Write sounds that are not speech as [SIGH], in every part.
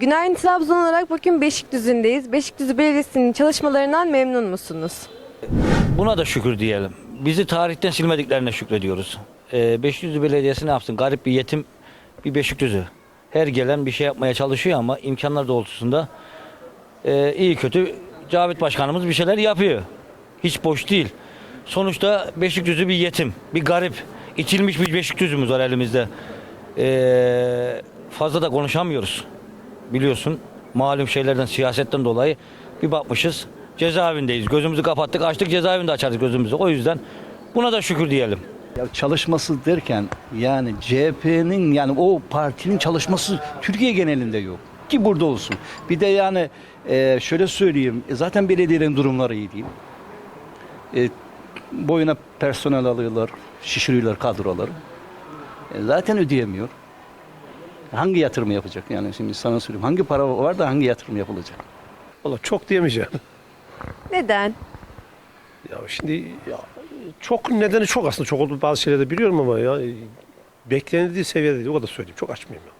Günaydın Trabzon olarak bugün Beşikdüzü'ndeyiz. Beşikdüzü Belediyesi'nin çalışmalarından memnun musunuz? Buna da şükür diyelim. Bizi tarihten silmediklerine şükrediyoruz. Ee, Beşikdüzü Belediyesi ne yapsın? Garip bir yetim bir Beşikdüzü. Her gelen bir şey yapmaya çalışıyor ama imkanlar doğrultusunda e, iyi kötü Cavit Başkanımız bir şeyler yapıyor. Hiç boş değil. Sonuçta Beşikdüzü bir yetim, bir garip. İçilmiş bir Beşikdüzümüz var elimizde. Ee, fazla da konuşamıyoruz. Biliyorsun malum şeylerden, siyasetten dolayı bir bakmışız cezaevindeyiz. Gözümüzü kapattık, açtık cezaevinde açarız gözümüzü. O yüzden buna da şükür diyelim. Ya çalışması derken yani CHP'nin yani o partinin çalışması Türkiye genelinde yok. Ki burada olsun. Bir de yani e, şöyle söyleyeyim. e, Zaten belediyelerin durumları iyi değil. E, boyuna personel alıyorlar, şişiriyorlar kadroları. E, zaten ödeyemiyor. Hangi yatırım yapacak yani şimdi sana söyleyeyim. Hangi para var da hangi yatırım yapılacak? Valla çok diyemeyeceğim. Neden? Ya şimdi ya çok nedeni çok aslında çok olduğu bazı şeyleri de biliyorum ama ya beklenildiği seviyede değil. O kadar söyleyeyim. Çok açmayayım ya.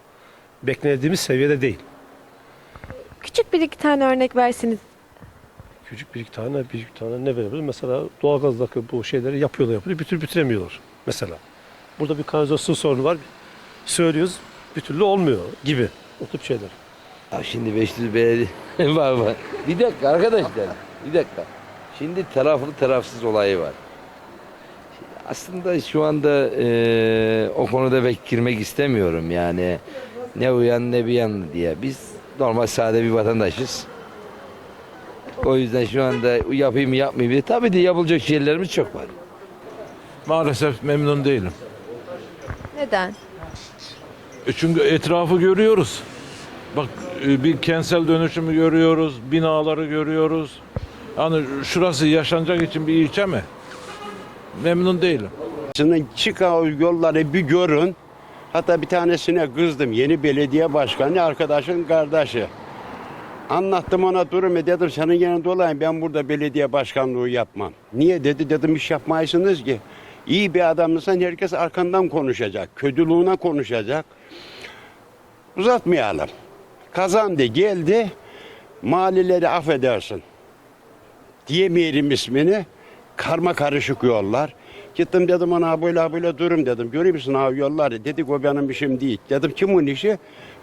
Beklendiğimiz seviyede değil. Küçük bir iki tane örnek versiniz. Küçük bir iki tane bir iki tane ne verebilir? Mesela doğalgazdaki bu şeyleri yapıyorlar yapıyorlar. Bir türlü bitiremiyorlar. Mesela. Burada bir kanalizasyon sorunu var. Söylüyoruz bir türlü olmuyor gibi. O tip şeyler. Ya şimdi Beşiktaş Belediye [LAUGHS] var var. Bir dakika arkadaşlar. Bir dakika. Şimdi taraflı tarafsız olayı var. Aslında şu anda eee, o konuda pek girmek istemiyorum yani. Ne uyan ne bir yan diye. Biz normal sade bir vatandaşız. O yüzden şu anda yapayım mı yapmayayım mı? Tabii de yapılacak şeylerimiz çok var. Maalesef memnun değilim. Neden? E Çünkü etrafı görüyoruz. Bak e, bir kentsel dönüşümü görüyoruz, binaları görüyoruz. Hani şurası yaşanacak için bir ilçe mi? Memnun değilim. Şimdi çıkan yolları bir görün. Hatta bir tanesine kızdım. Yeni belediye başkanı arkadaşın kardeşi. Anlattım ona durumu dedim senin yanında olayım ben burada belediye başkanlığı yapmam. Niye dedi dedim iş yapmayısınız ki. İyi bir adamsan herkes arkandan konuşacak. Kötülüğüne konuşacak. Uzatmayalım. Kazandı geldi. Mahalleleri affedersin. Diyemeyelim ismini. Karma karışık yollar. Gittim dedim ona böyle böyle durum dedim. Görüyor musun abi yolları? Dedik o benim işim değil. Dedim kimin işi?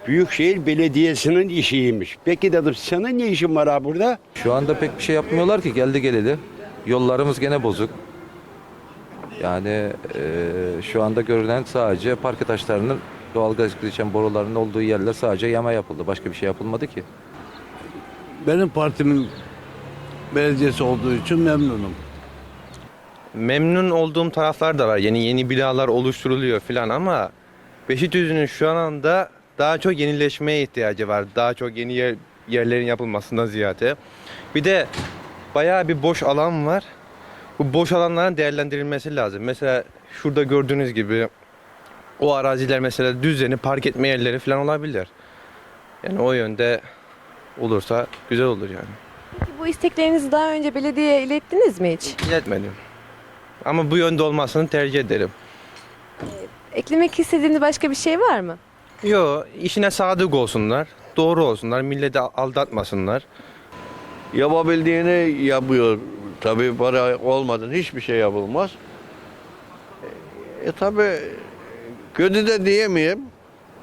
Büyükşehir Belediyesi'nin işiymiş. Peki dedim senin ne işin var abi burada? Şu anda pek bir şey yapmıyorlar ki geldi geleli. Yollarımız gene bozuk. Yani eee, şu anda görünen sadece parke taşlarının doğalgaz geçen boruların olduğu yerler sadece yama yapıldı. Başka bir şey yapılmadı ki. Benim partimin belediyesi olduğu için memnunum. Memnun olduğum taraflar da var. Yeni yeni binalar oluşturuluyor falan ama Beşikdüzü'nün şu anda daha çok yenileşmeye ihtiyacı var. Daha çok yeni yer, yerlerin yapılmasından ziyade. Bir de bayağı bir boş alan var. Bu boş alanların değerlendirilmesi lazım. Mesela şurada gördüğünüz gibi o araziler mesela düzeni park etme yerleri falan olabilir. Yani o yönde olursa güzel olur yani. Peki bu isteklerinizi daha önce belediyeye ilettiniz mi hiç? İletmedim. Ama bu yönde olmasını tercih ederim. Eklemek istediğiniz başka bir şey var mı? Yo, işine sadık olsunlar, doğru olsunlar, milleti aldatmasınlar. yapabildiğini yapıyor. Tabii para olmadan hiçbir şey yapılmaz. E tabii kötü de diyemeyeyim,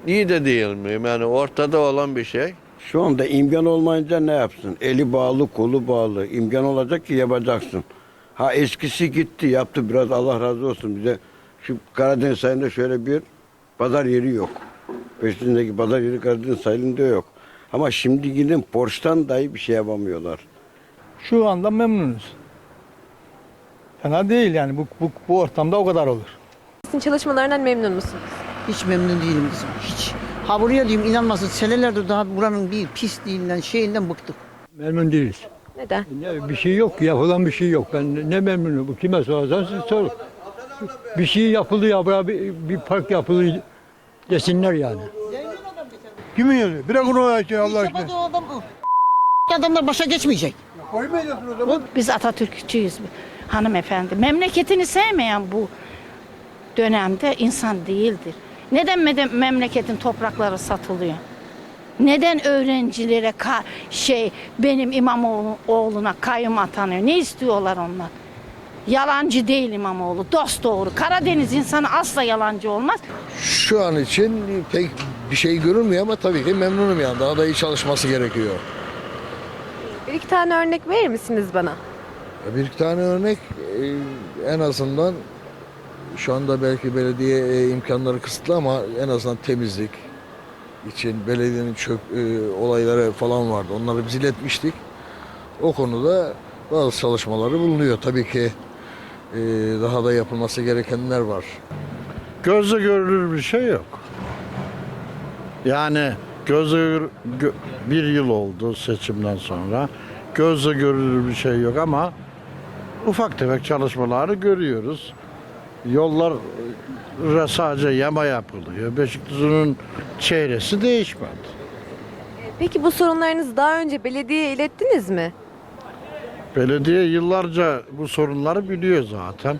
iyi de diyemeyeyim. Yani ortada olan bir şey. Şu anda imkan olmayınca ne yapsın? Eli bağlı, kolu bağlı. İmkan olacak ki yapacaksın. Ha eskisi gitti, yaptı biraz Allah razı olsun bize. Şu Karadeniz sahilinde şöyle bir pazar yeri yok. Peşindeki pazar yeri Karadeniz sahilinde yok. Ama şimdi gidin Porsche'tan dahi bir şey yapamıyorlar. Şu anda memnunuz. Fena değil yani bu, bu, bu ortamda o kadar olur. Sizin çalışmalarından memnun musunuz? Hiç memnun değilim kızım. Hiç. Ha buraya diyeyim inanmasın senelerdir daha buranın bir pisliğinden şeyinden bıktık. Memnun değiliz. Neden? Ne, bir şey yok, yapılan bir şey yok. Ben ne memnunum. Bu kime sorarsan siz sorun. Bir şey yapıldı ya, buraya bir, bir park yapıldı desinler yani. Kimin yazıyor? Bırakın o şey Allah aşkına. Adam, adamlar başa geçmeyecek. Koymayacaksın o zaman. Biz Atatürkçüyüz hanımefendi. Memleketini sevmeyen bu dönemde insan değildir. Neden memleketin toprakları satılıyor? Neden öğrencilere ka- şey benim İmamoğlu oğluna kayyum atanıyor? Ne istiyorlar onlar? Yalancı değil İmamoğlu. Dost doğru. Karadeniz insanı asla yalancı olmaz. Şu an için pek bir şey görünmüyor ama tabii ki memnunum yani. Daha da iyi çalışması gerekiyor. Bir iki tane örnek verir misiniz bana? Bir iki tane örnek e, en azından şu anda belki belediye e, imkanları kısıtlı ama en azından temizlik için belediyenin çöp e, olayları falan vardı. Onları biz iletmiştik. O konuda bazı çalışmaları bulunuyor. Tabii ki e, daha da yapılması gerekenler var. Gözle görülür bir şey yok. Yani gözle gö- bir yıl oldu seçimden sonra. Gözle görülür bir şey yok ama ufak tefek çalışmaları görüyoruz. Yollar e, sadece yama yapılıyor. Beşiktaş'ın çehresi değişmedi. Peki bu sorunlarınızı daha önce belediyeye ilettiniz mi? Belediye yıllarca bu sorunları biliyor zaten.